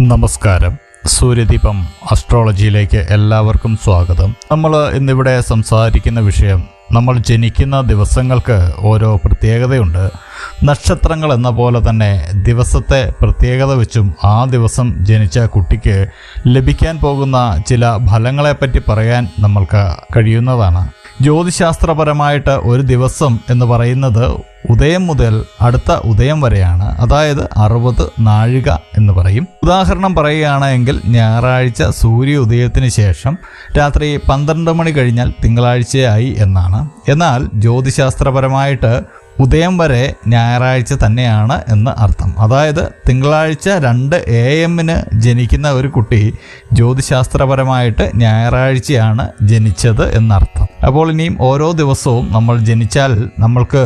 നമസ്കാരം. സൂര്യദീപം അസ്ട്രോളജിയിലേക്ക് എല്ലാവർക്കും സ്വാഗതം. നമ്മൾ ഇന്നിവിടെ സംസാരിക്കുന്ന വിഷയം നമ്മൾ ജനിക്കുന്ന ദിവസങ്ങൾക്ക് ഓരോ പ്രത്യേകതയുണ്ട്. നക്ഷത്രങ്ങൾ എന്ന പോലെ തന്നെ ദിവസത്തെ പ്രത്യേകത വെച്ചും ആ ദിവസം ജനിച്ച കുട്ടിക്ക് ലഭിക്കാൻ പോകുന്ന ചില ഫലങ്ങളെപ്പറ്റി പറയാൻ നമ്മൾക്ക് കഴിയുന്നതാണ്. ജ്യോതിശാസ്ത്രപരമായിട്ട് ഒരു ദിവസം എന്ന് പറയുന്നത് ഉദയം മുതൽ അടുത്ത ഉദയം വരെയാണ്. അതായത് അറുപത് നാഴിക എന്ന് പറയും. ഉദാഹരണം പറയുകയാണെങ്കിൽ ഞായറാഴ്ച സൂര്യ ഉദയത്തിന് ശേഷം രാത്രി പന്ത്രണ്ട് മണി കഴിഞ്ഞാൽ തിങ്കളാഴ്ചയായി എന്നാണ്. എന്നാൽ ജ്യോതിശാസ്ത്രപരമായിട്ട് ഉദയം വരെ ഞായറാഴ്ച തന്നെയാണ് എന്ന് അർത്ഥം. അതായത് തിങ്കളാഴ്ച രണ്ട് എ എമ്മിന് ജനിക്കുന്ന ഒരു കുട്ടി ജ്യോതിശാസ്ത്രപരമായിട്ട് ഞായറാഴ്ചയാണ് ജനിച്ചത് എന്നർത്ഥം. അപ്പോൾ ഇനിയും ഓരോ ദിവസവും നമ്മൾ ജനിച്ചാൽ നമ്മൾക്ക്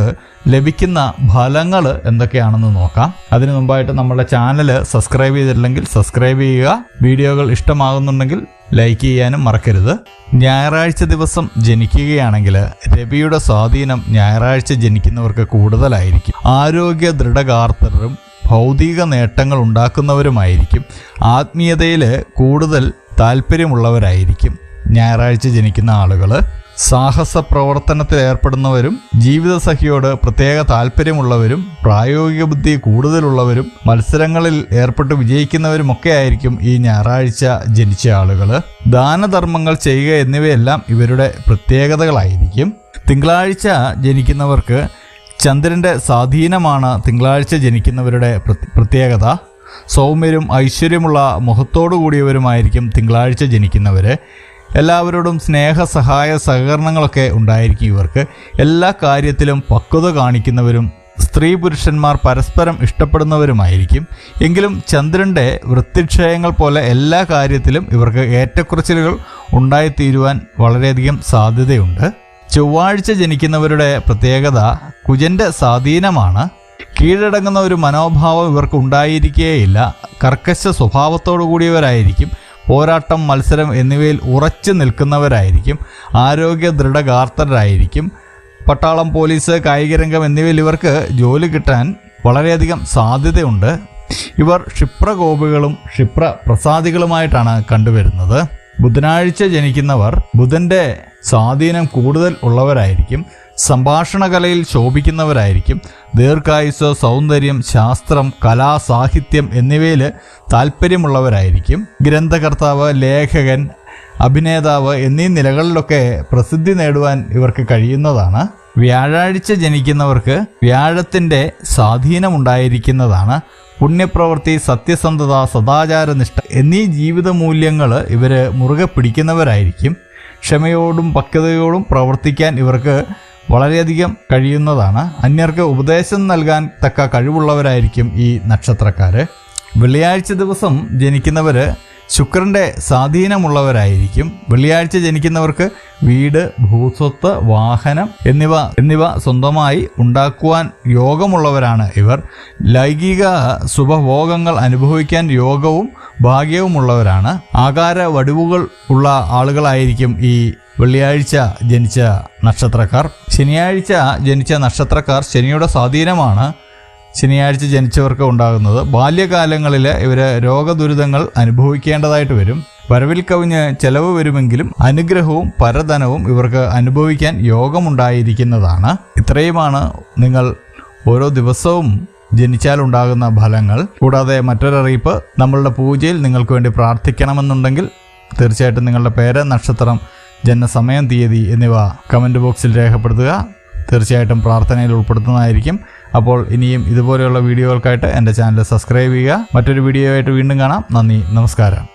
ലഭിക്കുന്ന ഫലങ്ങൾ എന്തൊക്കെയാണെന്ന് നോക്കാം. അതിനു മുമ്പായിട്ട് നമ്മുടെ ചാനൽ സബ്സ്ക്രൈബ് ചെയ്തിട്ടില്ലെങ്കിൽ സബ്സ്ക്രൈബ് ചെയ്യുക. വീഡിയോകൾ ഇഷ്ടമാകുന്നുണ്ടെങ്കിൽ ലൈക്ക് ചെയ്യാനും മറക്കരുത്. ഞായറാഴ്ച ദിവസം ജനിക്കുകയാണെങ്കിൽ രവിയുടെ സ്വാധീനം ഞായറാഴ്ച ജനിക്കുന്നവർക്ക് കൂടുതലായിരിക്കും. ആരോഗ്യ ദൃഢകാർത്തരും ഭൗതിക നേട്ടങ്ങൾ ഉണ്ടാക്കുന്നവരുമായിരിക്കും. ആത്മീയതയിൽ കൂടുതൽ താല്പര്യമുള്ളവരായിരിക്കും. ഞായറാഴ്ച ജനിക്കുന്ന ആളുകൾ സാഹസ പ്രവർത്തനത്തിൽ ഏർപ്പെടുന്നവരും ജീവിതസഖിയോട് പ്രത്യേക താല്പര്യമുള്ളവരും പ്രായോഗിക ബുദ്ധി കൂടുതലുള്ളവരും മത്സരങ്ങളിൽ ഏർപ്പെട്ട് വിജയിക്കുന്നവരുമൊക്കെ ആയിരിക്കും ഈ ഞായറാഴ്ച ജനിച്ച ആളുകൾ. ദാനധർമ്മങ്ങൾ ചെയ്യുക എന്നിവയെല്ലാം ഇവരുടെ പ്രത്യേകതകളായിരിക്കും. തിങ്കളാഴ്ച ജനിക്കുന്നവർക്ക് ചന്ദ്രന്റെ സ്വാധീനമാണ് തിങ്കളാഴ്ച ജനിക്കുന്നവരുടെ പ്രത്യേകത. സൗമ്യരും ഐശ്വര്യമുള്ള മുഖത്തോടു കൂടിയവരുമായിരിക്കും തിങ്കളാഴ്ച ജനിക്കുന്നവർ എല്ലാവരോടും സ്നേഹ സഹായ സഹകരണങ്ങളൊക്കെ ഉണ്ടായിരിക്കും ഇവർക്ക്. എല്ലാ കാര്യത്തിലും പക്വത കാണിക്കുന്നവരും സ്ത്രീ പുരുഷന്മാർ പരസ്പരം ഇഷ്ടപ്പെടുന്നവരുമായിരിക്കും. എങ്കിലും ചന്ദ്രന്റെ വൃത്തിക്ഷയങ്ങൾ പോലെ എല്ലാ കാര്യത്തിലും ഇവർക്ക് ഏറ്റക്കുറച്ചിലുകൾ ഉണ്ടായിത്തീരുവാൻ വളരെയധികം സാധ്യതയുണ്ട്. ചൊവ്വാഴ്ച ജനിക്കുന്നവരുടെ പ്രത്യേകത കുജന്റെ സ്വാധീനമാണ്. കീഴടങ്ങുന്ന ഒരു മനോഭാവം ഇവർക്ക് ഉണ്ടായിരിക്കേയില്ല. കർക്കശ സ്വഭാവത്തോടു കൂടിയവരായിരിക്കും പോരാട്ടം മത്സരം എന്നിവയിൽ ഉറച്ചു നിൽക്കുന്നവരായിരിക്കും. ആരോഗ്യ ദൃഢഗാർത്തരായിരിക്കും. പട്ടാളം പോലീസ് കായികരംഗം എന്നിവയിൽ ഇവർക്ക് ജോലി കിട്ടാൻ വളരെയധികം സാധ്യതയുണ്ട്. ഇവർ ക്ഷിപ്രകോപികളും ക്ഷിപ്ര പ്രസാദികളുമായിട്ടാണ് കണ്ടുവരുന്നത്. ബുധനാഴ്ച ജനിക്കുന്നവർ ബുധന്റെ സ്വാധീനം കൂടുതൽ ഉള്ളവരായിരിക്കും. സംഭാഷണ കലയിൽ ശോഭിക്കുന്നവരായിരിക്കും. ദീർഘായുസ് സൗന്ദര്യം ശാസ്ത്രം കലാ സാഹിത്യം എന്നിവയിൽ താല്പര്യമുള്ളവരായിരിക്കും ഗ്രന്ഥകർത്താവ് ലേഖകൻ അഭിനേതാവ് എന്നീ നിലകളിലൊക്കെ പ്രസിദ്ധി നേടുവാൻ ഇവർക്ക് കഴിയുന്നതാണ്. വ്യാഴാഴ്ച ജനിക്കുന്നവർക്ക് വ്യാഴത്തിന്റെ സ്വാധീനമുണ്ടായിരിക്കുന്നതാണ്. പുണ്യപ്രവൃത്തി സത്യസന്ധത സദാചാരനിഷ്ഠ എന്നീ ജീവിത മൂല്യങ്ങൾ ഇവർ മുറുകെ പിടിക്കുന്നവരായിരിക്കും. ക്ഷമയോടും പക്വതയോടും പ്രവർത്തിക്കാൻ ഇവർക്ക് വളരെയധികം കഴിയുന്നതാണ്. അന്യർക്ക് ഉപദേശം നൽകാൻ തക്ക കഴിവുള്ളവരായിരിക്കും ഈ നക്ഷത്രക്കാർ വെള്ളിയാഴ്ച ദിവസം ജനിക്കുന്നവർ ശുക്രന്റെ സ്വാധീനമുള്ളവരായിരിക്കും. വെള്ളിയാഴ്ച ജനിക്കുന്നവർക്ക് വീട് ഭൂസ്വത്ത് വാഹനം എന്നിവ എന്നിവ സ്വന്തമായി ഉണ്ടാക്കുവാൻ യോഗമുള്ളവരാണ് ഇവർ. ലൈംഗിക സുഖഭോഗങ്ങൾ അനുഭവിക്കാൻ യോഗവും ഭാഗ്യവുമുള്ളവരാണ്. ആകാര വടിവുകൾ ഉള്ള ആളുകളായിരിക്കും ഈ വെള്ളിയാഴ്ച ജനിച്ച നക്ഷത്രക്കാർ. ശനിയാഴ്ച ജനിച്ച നക്ഷത്രക്കാർ ശനിയുടെ സ്വാധീനമാണ്. ശനിയാഴ്ച ജനിച്ചവർക്ക് ഉണ്ടാകുന്നത്. ബാല്യകാലങ്ങളിൽ ഇവർ രോഗദുരിതങ്ങൾ അനുഭവിക്കേണ്ടതായിട്ട് വരും. വരവിൽ കവിഞ്ഞ് ചെലവ് വരുമെങ്കിലും അനുഗ്രഹവും പരധനവും ഇവർക്ക് അനുഭവിക്കാൻ യോഗമുണ്ടായിരിക്കുന്നതാണ്. ഇത്രയുമാണ് നിങ്ങൾ ഓരോ ദിവസവും ജനിച്ചാലുണ്ടാകുന്ന ഫലങ്ങൾ. കൂടാതെ മറ്റൊരറിയിപ്പ് നമ്മളുടെ പൂജയിൽ നിങ്ങൾക്ക് വേണ്ടി പ്രാർത്ഥിക്കണമെന്നുണ്ടെങ്കിൽ തീർച്ചയായിട്ടും നിങ്ങളുടെ പേര് നക്ഷത്രം ജനസമയം തീയതി എന്നിവ കമന്റ് ബോക്സിൽ രേഖപ്പെടുത്തുക. തീർച്ചയായിട്ടും പ്രാർത്ഥനയിൽ ഉൾപ്പെടുത്തുന്നതായിരിക്കും. അപ്പോൾ ഇനിയും ഇതുപോലെയുള്ള വീഡിയോകൾക്കായിട്ട് എന്റെ ചാനൽ സബ്സ്ക്രൈബ് ചെയ്യുക. മറ്റൊരു വീഡിയോ ആയിട്ട് വീണ്ടും കാണാം. നന്ദി നമസ്കാരം.